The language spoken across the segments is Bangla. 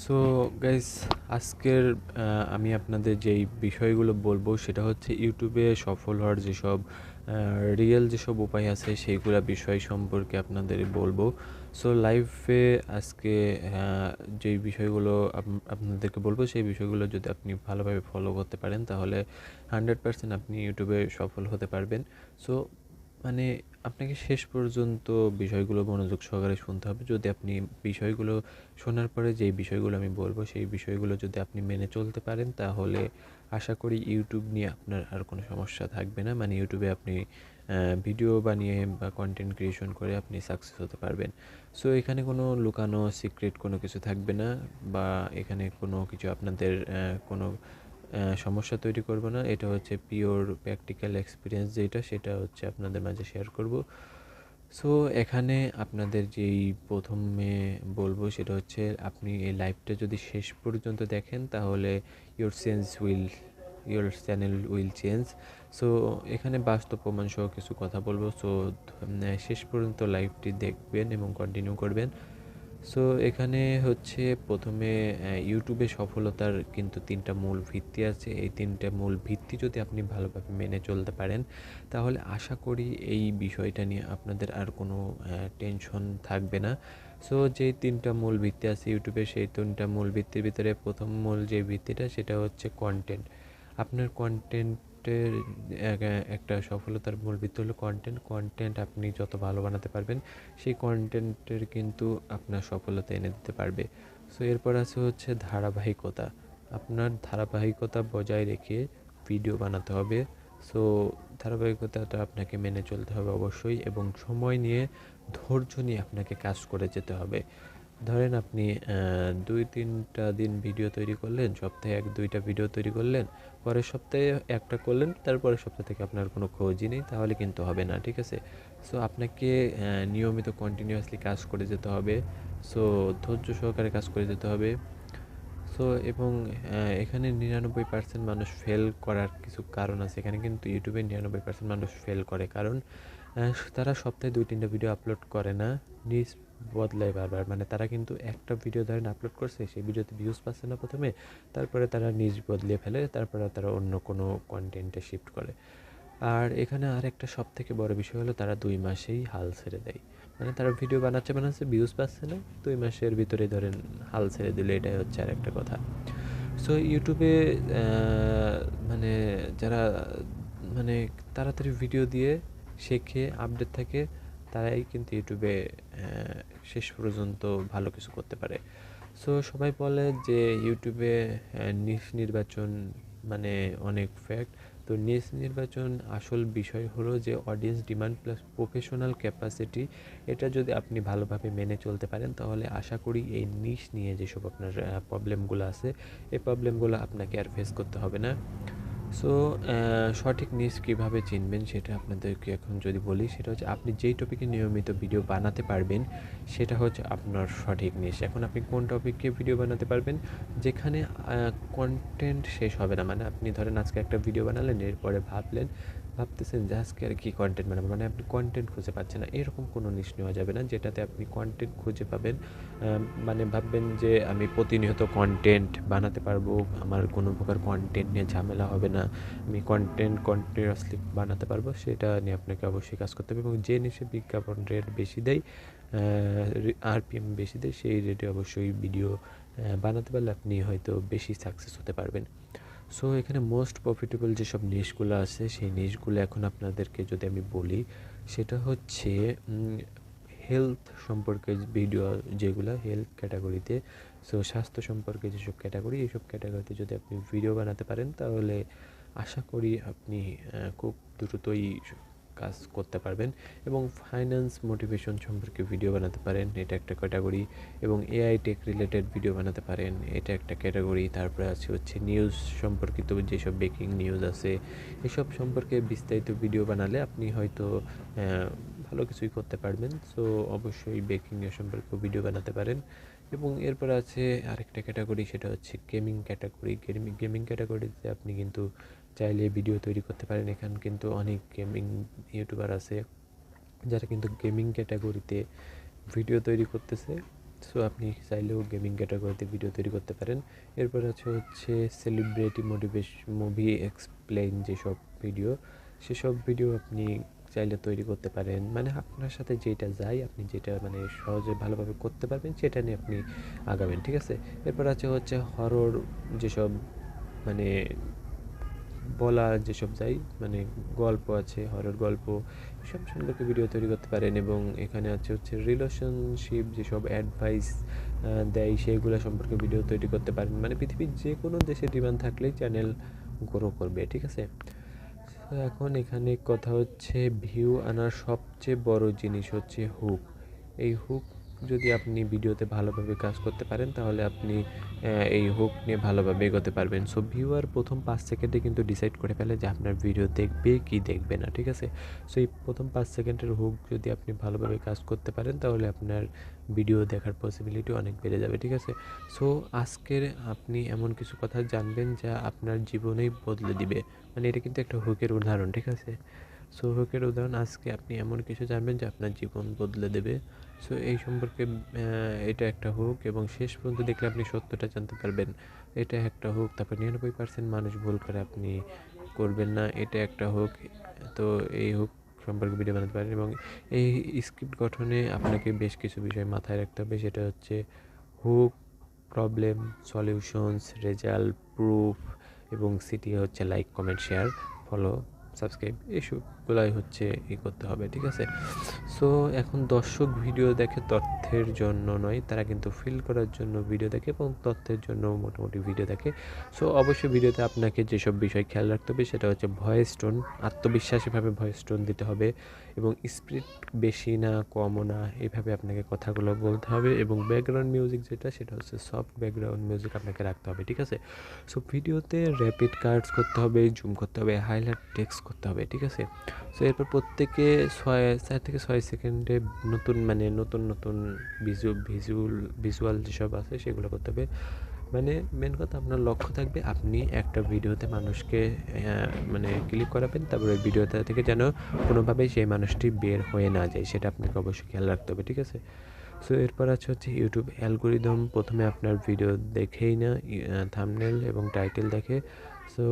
সো গাইস আজকের আমি আপনাদের যেই বিষয়গুলো বলব, সেটা হচ্ছে ইউটিউবে সফল হওয়ার যেসব রিয়েল যেসব উপায় আছে, সেইগুলো বিষয় সম্পর্কে আপনাদের বলব। সো লাইভে আজকে যেই বিষয়গুলো আপনাদেরকে বলব, সেই বিষয়গুলো যদি আপনি ভালোভাবে ফলো করতে পারেন, তাহলে হান্ড্রেড পার্সেন্ট আপনি ইউটিউবে সফল হতে পারবেন। সো মানে আপনাকে শেষ পর্যন্ত বিষয়গুলো মনোযোগ সহকারে শুনতে হবে। যদি আপনি বিষয়গুলো শোনার পরে যেই বিষয়গুলো আমি বলব, সেই বিষয়গুলো যদি আপনি মেনে চলতে পারেন, তাহলে আশা করি ইউটিউব নিয়ে আপনার আর কোনো সমস্যা থাকবে না। মানে ইউটিউবে আপনি ভিডিও বানিয়ে বা কন্টেন্ট ক্রিয়েশন করে আপনি সাকসেস হতে পারবেন। সো এখানে কোনো লুকানো সিক্রেট কোনো কিছু থাকবে না বা এখানে কোনো কিছু আপনাদের কোনো সমস্যা তৈরি করব না। এটা হচ্ছে পিওর প্র্যাকটিক্যাল এক্সপিরিয়েন্স যেটা, সেটা হচ্ছে আপনাদের মাঝে শেয়ার করব। সো এখানে আপনাদের যেই প্রথমে বলব সেটা হচ্ছে, আপনি এই লাইভটা যদি শেষ পর্যন্ত দেখেন, তাহলে your sense will your channel will change so এখানে বাস্তব প্রমাণ সহ কিছু কথা বলব। সো শেষ পর্যন্ত লাইভটি দেখবেন এবং কন্টিনিউ করবেন। সো এখানে হচ্ছে প্রথমে ইউটিউবে সফলতার কিন্তু তিনটা মূল ভিত্তি আছে। এই তিনটা মূল ভিত্তি যদি আপনি ভালোভাবে মেনে চলতে পারেন, তাহলে আশা করি এই বিষয়টা নিয়ে আপনাদের আর কোনো টেনশন থাকবে না। সো যে তিনটা মূল ভিত্তি আছে ইউটিউবে সেই তিনটা মূল ভিত্তির ভিতরে প্রথম মূল যে ভিত্তিটা, সেটা হচ্ছে কন্টেন্ট আপনার কন্টেন্টের একটা সফলতার মূল ভিত্তি হলো কন্টেন্ট কন্টেন্ট আপনি যত ভালো বানাতে পারবেন, সেই কন্টেন্টের কিন্তু আপনার সফলতা এনে দিতে পারবে। সো এরপর আছে হচ্ছে ধারাবাহিকতা। আপনার ধারাবাহিকতা বজায় রেখে ভিডিও বানাতে হবে। সো ধারাবাহিকতাটা আপনাকে মেনে চলতে হবে অবশ্যই এবং সময় নিয়ে ধৈর্য নিয়ে আপনাকে কাজ করে যেতে হবে। ধরেন আপনি দুই তিনটা দিন ভিডিও তৈরি করলেন, সপ্তাহে এক দুইটা ভিডিও তৈরি করলেন, পরের সপ্তাহে একটা করলেন, তারপরের সপ্তাহ থেকে আপনার কোনো খোঁজই নেই, তাহলে কিন্তু হবে না, ঠিক আছে? সো আপনাকে নিয়মিত কন্টিনিউয়াসলি কাজ করে যেতে হবে সো ধৈর্য সহকারে কাজ করে যেতে হবে সো এবং এখানে নিরানব্বই পার্সেন্ট মানুষ ফেল করার কিছু কারণ আছে, এখানে কিন্তু ইউটিউবে নিরানব্বই পার্সেন্ট মানুষ ফেল করে, কারণ তারা সপ্তাহে দুই তিনটা ভিডিও আপলোড করে না, নিজ বদলায় বারবার। মানে তারা কিন্তু একটা ভিডিও ধরেন আপলোড করছে, সেই ভিডিওতে ভিউজ পাচ্ছে না প্রথমে, তারপরে তারা নিজ বদলে ফেলে, তারপরে তারা অন্য কোনো কন্টেন্টে শিফট করে। আর এখানে আরেকটা সব থেকে বড় বিষয় হলো তারা দুই মাসেই হাল ছেড়ে দেয়। মানে তারা ভিডিও বানাচ্ছে বানাচ্ছে ভিউজ পাচ্ছে না, দুই মাসের ভিতরে ধরেন হাল ছেড়ে দিলে, এটাই হচ্ছে আর একটা কথা সো ইউটিউবে মানে যারা মানে তাড়াতাড়ি ভিডিও দিয়ে শেখে আপডেট থাকে তারাই কিন্তু ইউটিউবে শেষ পর্যন্ত ভালো কিছু করতে পারে। সো সবাই বলে যে ইউটিউবে নিশ নির্বাচন মানে অনেক ফ্যাক্ট তো নিজ নির্বাচন আসল বিষয় হলো যে audience demand plus professional capacity এটা যদি আপনি ভালোভাবে মেনে চলতে পারেন, তাহলে আশা করি এই নিশ নিয়ে যেসব আপনার প্রবলেমগুলো আছে, এই প্রবলেমগুলো আপনাকে আর ফেস করতে হবে না। সো সঠিক নিউজ কীভাবে চিনবেন সেটা আপনাদেরকে এখন যদি বলি, সেটা হচ্ছে আপনি যেই টপিকে নিয়মিত ভিডিও বানাতে পারবেন, সেটা হচ্ছে আপনার সঠিক নিউজ এখন আপনি কোন টপিকে ভিডিও বানাতে পারবেন, যেখানে কন্টেন্ট শেষ হবে না। মানে আপনি ধরেন আজকে একটা ভিডিও বানালেন, এরপরে ভাবলেন ভাবতেছেন যে আজকে আর কি কন্টেন্ট বানাবো? মানে আপনি কন্টেন্ট খুঁজে পাচ্ছেন না। এরকম কোনো নিশ নেওয়া যাবে না, যেটাতে আপনি কন্টেন্ট খুঁজে পাবেন। মানে ভাববেন যে আমি প্রতিনিয়ত কন্টেন্ট বানাতে পারব, আমার কোনো প্রকার কন্টেন্ট নিয়ে ঝামেলা হবে না। আমি কন্টেন্ট কন্টিনিউয়াসলি বানাতে পারব, সেটা নিয়ে আপনাকে অবশ্যই কাজ করতে হবে। এবং যে নিশে বিজ্ঞাপন রেট বেশি দেয় আরপিএম বেশি দেয়, সেই রেটে অবশ্যই ভিডিও বানাতে পারলে আপনি হয়তো বেশি সাকসেস হতে পারবেন। সো এখানে মোস্ট প্রফিটেবল যেসব নিশগুলো আছে, সেই নিশগুলো এখন আপনাদেরকে যদি আমি বলি, সেটা হচ্ছে হেলথ সম্পর্কে ভিডিও যেগুলো হেলথ ক্যাটাগরিতে সো স্বাস্থ্য সম্পর্কে যেসব ক্যাটাগরি এইসব ক্যাটাগরিতে যদি আপনি ভিডিও বানাতে পারেন, তাহলে আশা করি আপনি খুব দ্রুতই কাজ করতে পারবেন এবং ফাইন্যান্স মোটিভেশন সম্পর্কে ভিডিও বানাতে পারেন, এটা একটা ক্যাটাগরি এবং এআই টেক রিলেটেড ভিডিও বানাতে পারেন, এটা একটা ক্যাটাগরি তারপরে আছে হচ্ছে নিউজ সম্পর্কিত যেসব বেকিং নিউজ আছে, এসব সম্পর্কে বিস্তারিত ভিডিও বানালে আপনি হয়তো ভালো কিছুই করতে পারবেন সো অবশ্যই বেকিং সম্পর্কে ভিডিও বানাতে পারেন এবং এরপর আছে আরেকটা ক্যাটাগরি সেটা হচ্ছে গেমিং ক্যাটাগরি গেমিং গেমিং ক্যাটাগরিতে আপনি কিন্তু চাইলে ভিডিও তৈরি করতে পারেন। এখানে কিন্তু অনেক গেমিং ইউটিউবার আছে, যারা কিন্তু গেমিং ক্যাটাগরিতে ভিডিও তৈরি করতেছে। সো আপনি চাইলেও গেমিং ক্যাটাগরিতে ভিডিও তৈরি করতে পারেন। এরপর আছে হচ্ছে সেলিব্রিটি মোটিভেশ মুভি এক্সপ্লেইন যেসব ভিডিও সেসব ভিডিও আপনি চাইলে তৈরি করতে পারেন। মানে আপনার সাথে যেটা যায়, আপনি যেটা মানে সহজে ভালোভাবে করতে পারবেন, সেটা নিয়ে আপনি আগাবেন, ঠিক আছে? এরপর আছে হচ্ছে হরর যেসব মানে বলা যেসব যাই মানে গল্প আছে হরর গল্প, এসব সম্পর্কে ভিডিও তৈরি করতে পারেন এবং এখানে আছে হচ্ছে রিলেশনশিপ যেসব অ্যাডভাইস দেয় সেইগুলো সম্পর্কে ভিডিও তৈরি করতে পারেন। মানে পৃথিবীর যে কোনো দেশে ডিমান্ড থাকলেই চ্যানেল গ্রো করবে, ঠিক আছে? এখন এখানে কথা হচ্ছে ভিউ আনার সবচেয়ে বড় জিনিস হচ্ছে হুক এই হুক যদি আপনি ভিডিওতে ভালোভাবে কাজ করতে পারেন, তাহলে আপনি এই হুক নিয়ে ভালোভাবে এগোতে পারবেন। সো ভিউয়ার প্রথম পাঁচ সেকেন্ডে কিন্তু ডিসাইড করে ফেলে যে আপনার ভিডিও দেখবে কি দেখবে না, ঠিক আছে? সো এই প্রথম পাঁচ সেকেন্ডের হুক যদি আপনি ভালোভাবে কাজ করতে পারেন, তাহলে আপনার ভিডিও দেখার পসিবিলিটি অনেক বেড়ে যাবে, ঠিক আছে? সো আজকের আপনি এমন কিছু কথা জানবেন যা আপনার জীবনেই বদলে দিবে। মানে এটা কিন্তু একটা হুকের উদাহরণ, ঠিক আছে? সো হুকের উদাহরণ, আজকে আপনি এমন কিছু জানবেন যে আপনার জীবন বদলে দেবে। সো এই সম্পর্কে এটা একটা হুক এবং শেষ পর্যন্ত দেখলে আপনি সত্যটা জানতে পারবেন। এটা একটা হুক, তারপর নিরানব্বই পার্সেন্ট মানুষ ভুল করে আপনি করবেন না, এটা একটা হুক। তো এই হুক সম্পর্কে ভিডিও বানাতে পারেন এবং এই স্ক্রিপ্ট গঠনে আপনাকে বেশ কিছু বিষয় মাথায় রাখতে হবে, সেটা হচ্ছে hook problem solutions result proof এবং সিটি হচ্ছে like comment share follow subscribe এইসবগুলাই হচ্ছে ই করতে হবে, ঠিক আছে? সো এখন দর্শক ভিডিও দেখে তথ্যের জন্য নয়, তারা কিন্তু ফিল করার জন্য ভিডিও দেখে এবং তথ্যের জন্য মোটামুটি ভিডিও দেখে। সো অবশ্যই ভিডিওতে আপনাকে যেসব বিষয় খেয়াল রাখতে হবে, সেটা হচ্ছে ভয়েস টোন আত্মবিশ্বাসীভাবে ভয়েস টোন দিতে হবে এবং স্পিড বেশি না, কমও না, এভাবে আপনাকে কথাগুলো বলতে হবে এবং ব্যাকগ্রাউন্ড মিউজিক যেটা, সেটা হচ্ছে সফট ব্যাকগ্রাউন্ড মিউজিক আপনাকে রাখতে হবে, ঠিক আছে? সো ভিডিওতে র্যাপিড কার্ডস করতে হবে জুম করতে হবে হাইলাইট টেক্স করতে হবে, ঠিক আছে? সো এরপর প্রত্যেকে ছয়, চার থেকে ছয় সেকেন্ডে নতুন মানে নতুন নতুন ভিজু ভিজুয়াল ভিজুয়াল যেসব আছে সেগুলো করতে হবে। মানে মেন কথা আপনার লক্ষ্য থাকবে, আপনি একটা ভিডিওতে মানুষকে মানে ক্লিক করাবেন, তারপরে ভিডিওটা থেকে যেন কোনোভাবেই সেই মানুষটি বের হয়ে না যায়, সেটা আপনাকে অবশ্যই খেয়াল রাখতে হবে, ঠিক আছে? সো এরপর আছে হচ্ছে ইউটিউব অ্যালগোরিদম প্রথমে আপনার ভিডিও দেখেই না থামনেল এবং টাইটেল দেখে। সো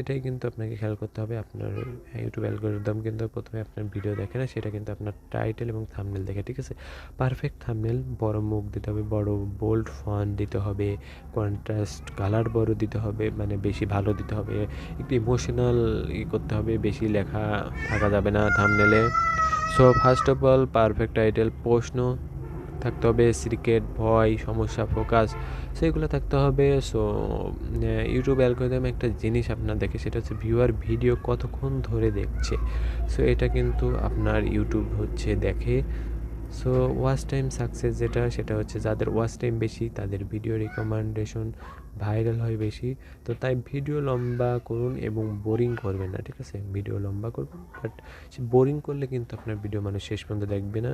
এটাই কিন্তু আপনাকে খেয়াল করতে হবে। আপনার ইউটিউব অ্যালগোরিদম কিন্তু প্রথমে আপনার ভিডিও দেখে না, সেটা কিন্তু আপনার টাইটেল এবং থামনেল দেখে, ঠিক আছে? পারফেক্ট থামনেল বড় মুখ দিতে হবে, বড় বোল্ড ফন্ট দিতে হবে কন্ট্রাস্ট কালার বড় দিতে হবে মানে বেশি ভালো দিতে হবে, একটু ইমোশনাল ই করতে হবে, বেশি লেখা থাকা যাবে না থামনেলে so first of all perfect title প্রশ্ন থাকতে হবে ক্রিকেট ভয়, সমস্যা, ফোকাস সেগুলো থাকতে হবে। সো ইউটিউব অ্যালগোরিদম একটা জিনিস আপনার দেখে সেটা হচ্ছে ভিউয়ার ভিডিও কতক্ষণ ধরে দেখছে। সো এটা কিন্তু আপনার ইউটিউব হচ্ছে দেখে। সো ওয়াচ টাইম সাকসেস যেটা, সেটা হচ্ছে যাদের ওয়াচ টাইম বেশি, তাদের ভিডিও রিকমেন্ডেশন ভাইরাল হয় বেশি। তো তাই ভিডিও লম্বা করুন এবং বোরিং করবেন না, ঠিক আছে? ভিডিও লম্বা করবেন বাট বোরিং করলে কিন্তু আপনার ভিডিও মানুষ শেষ পর্যন্ত দেখবে না।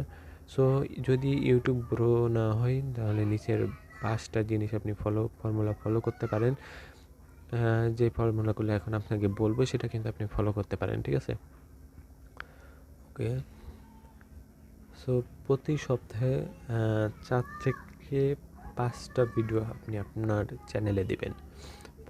সো যদি ইউটিউব গ্রো না হয়, তাহলে নিচের পাঁচটা জিনিস আপনি ফলো ফর্মুলা ফলো করতে পারেন। যে ফর্মুলাগুলো এখন আপনাকে বলব, সেটা কিন্তু আপনি ফলো করতে পারেন, ঠিক আছে? ওকে সো প্রতি সপ্তাহে চার থেকে পাঁচটা ভিডিও আপনি আপনার চ্যানেলে দিবেন।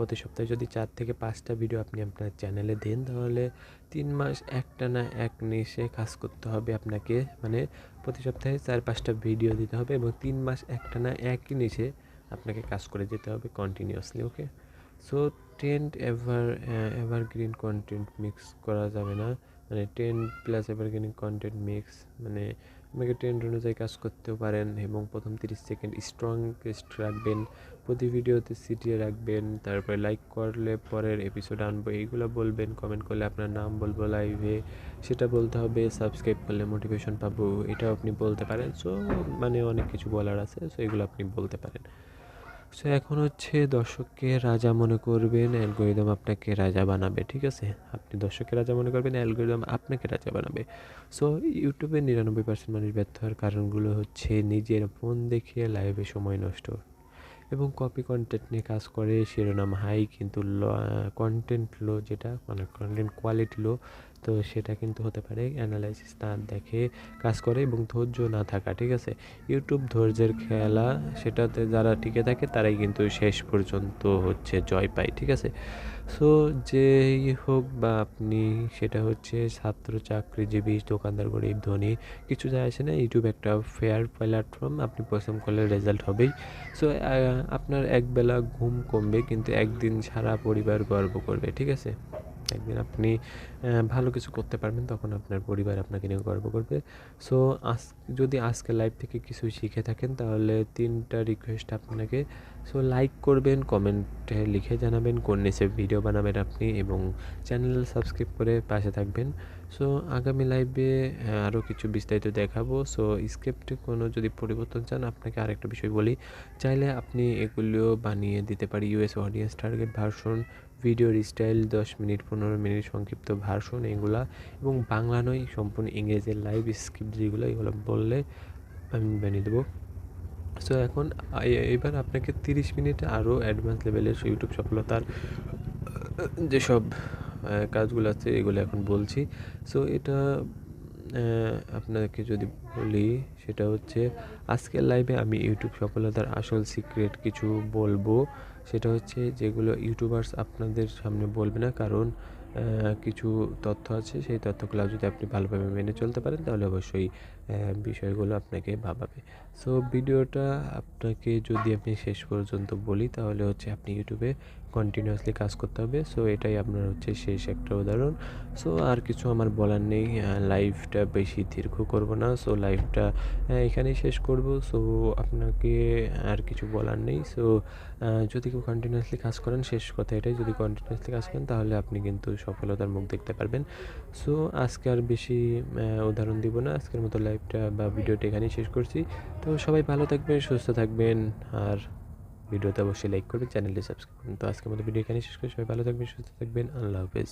প্রতি সপ্তাহে যদি চার থেকে পাঁচটা ভিডিও আপনি আপনার চ্যানেলে দেন, তাহলে তিন মাস একটা না এক নিশে কাজ করতে হবে আপনাকে। মানে প্রতি সপ্তাহে চার পাঁচটা ভিডিও দিতে হবে এবং তিন মাস একটা না একই নিচে আপনাকে কাজ করে যেতে হবে continuously okay so trend ever evergreen content mix করা যাবে না। মানে trend plus evergreen content mix মানে আপনাকে ট্রেন্ড অনুযায়ী কাজ করতেও পারেন এবং প্রথম তিরিশ সেকেন্ড স্ট্রং রাখবেন। প্রতি ভিডিওতে সিটিয়ে রাখবেন, তারপরে লাইক করলে পরের এপিসোড আনব, এইগুলো বলবেন কমেন্ট করলে আপনার নাম বলব লাইভে সেটা বলতে হবে সাবস্ক্রাইব করলে মোটিভেশন পাবো, এটাও আপনি বলতে পারেন সো মানে অনেক কিছু বলার আছে সো এগুলো আপনি বলতে পারেন। সো এখন হচ্ছে দর্শককে রাজা মনে করবেন অ্যালগোরিদম আপনাকে রাজা বানাবে, ঠিক আছে? আপনি দর্শককে রাজা মনে করবেন অ্যালগোরিদম আপনাকে রাজা বানাবে। সো ইউটিউবে নিরানব্বই পার্সেন্ট মানুষ ব্যর্থ হওয়ার কারণগুলো হচ্ছে নিজের ফোন দেখিয়ে লাইভে সময় নষ্ট। এবং কপি কন্টেন্ট নিয়ে কাজ করে, শিরোনাম হাই কিন্তু কন্টেন্ট লো যেটা মানে কন্টেন্ট কোয়ালিটি লো তো সেটা কিন্তু হতে পারে। অ্যানালাইসিস না দেখে কাজ করে এবং ধৈর্য না থাকা, ঠিক আছে? ইউটিউব ধৈর্যের খেলা, সেটাতে যারা টিকে থাকে তারাই কিন্তু শেষ পর্যন্ত হচ্ছে জয় পায়, ঠিক আছে? সো যেই হোক বা আপনি, সেটা হচ্ছে ছাত্র, চাকরিজীবী, দোকানদার, গরিব, ধনী, কিছু যায় আসে না। ইউটিউব একটা ফেয়ার প্ল্যাটফর্ম আপনি পছন্দ করলে রেজাল্ট হবেই। সো আপনার একবেলা ঘুম কমবে, কিন্তু একদিন সারা পরিবার গর্ব করবে, ঠিক আছে? একদিন আপনি ভালো কিছু করতে পারবেন, তখন আপনার পরিবার আপনাকে নিয়ে গর্ব করবে। সো আজ যদি আজকে লাইভ থেকে কিছু শিখে থাকেন, তাহলে তিনটা রিকোয়েস্ট আপনাকে। সো লাইক করবেন কমেন্টে লিখে জানাবেন কোন নিচে ভিডিও বানাবেন আপনি এবং চ্যানেল সাবস্ক্রাইব করে পাশে থাকবেন। সো আগামী লাইভে আরও কিছু বিস্তারিত দেখাবো। সো স্ক্রিপ্টে কোনো যদি পরিবর্তন চান, আপনাকে আরেকটা বিষয় বলি। চাইলে আপনি এগুলিও বানিয়ে দিতে পারি ইউএস অডিয়েন্স টার্গেট ভার্সন ভিডিওর স্টাইল দশ মিনিট, পনেরো মিনিট সংক্ষিপ্ত ভার্সন এগুলা এবং বাংলা নয়, সম্পূর্ণ ইংরেজির লাইভ স্ক্রিপ্ট যেগুলো, এগুলো বললে আমি বানিয়ে দেবো। সো এখন এবার আপনাকে তিরিশ মিনিটে আরও অ্যাডভান্স লেভেলের ইউটিউব সফলতার যেসব কাজগুলো আছে, এগুলো এখন বলছি। সো এটা আপনাকে যদি বলি, সেটা হচ্ছে, আজকের লাইভে আমি ইউটিউব সফলতার আসল সিক্রেট কিছু বলব। সেটা হচ্ছে যেগুলো ইউটিউবার্স আপনাদের সামনে বলবে না, কারণ কিছু তথ্য আছে, সেই তথ্যগুলো যদি আপনি ভালোভাবে মেনে চলতে পারেন, তাহলে অবশ্যই বিষয়গুলো আপনাকে ভাবাবে। সো ভিডিওটা আপনাকে যদি আপনি শেষ পর্যন্ত বলি, তাহলে হচ্ছে আপনি ইউটিউবে কন্টিনিউয়াসলি কাজ করতে হবে। সো এটাই আপনার হচ্ছে শেষ একটা উদাহরণ। সো আর কিছু আমার বলার নেই। লাইফটা বেশি দীর্ঘ করব না। সো লাইফটা এখানেই শেষ করব। সো আপনাকে আর কিছু বলার নেই। সো যদি কেউ কন্টিনিউয়াসলি কাজ করেন, শেষ কথা এটাই। যদি কন্টিনিউয়াসলি কাজ করেন, তাহলে আপনি কিন্তু সফলতার মুখ দেখতে পারবেন। সো আজকে আর বেশি উদাহরণ দিব না। আজকের মতো লাইভটা বা ভিডিওটা এখানেই শেষ করছি। তো সবাই ভালো থাকবেন, সুস্থ থাকবেন। আর ভিডিওতে অবশ্যই লাইক করবেন চ্যানেলটি সাবস্ক্রাইব করুন তো আজকের মতো ভিডিও এখানে শেষ করে। সবাই ভালো থাকবেন, সুস্থ থাকবেন। আল্লাহ হাফেজ।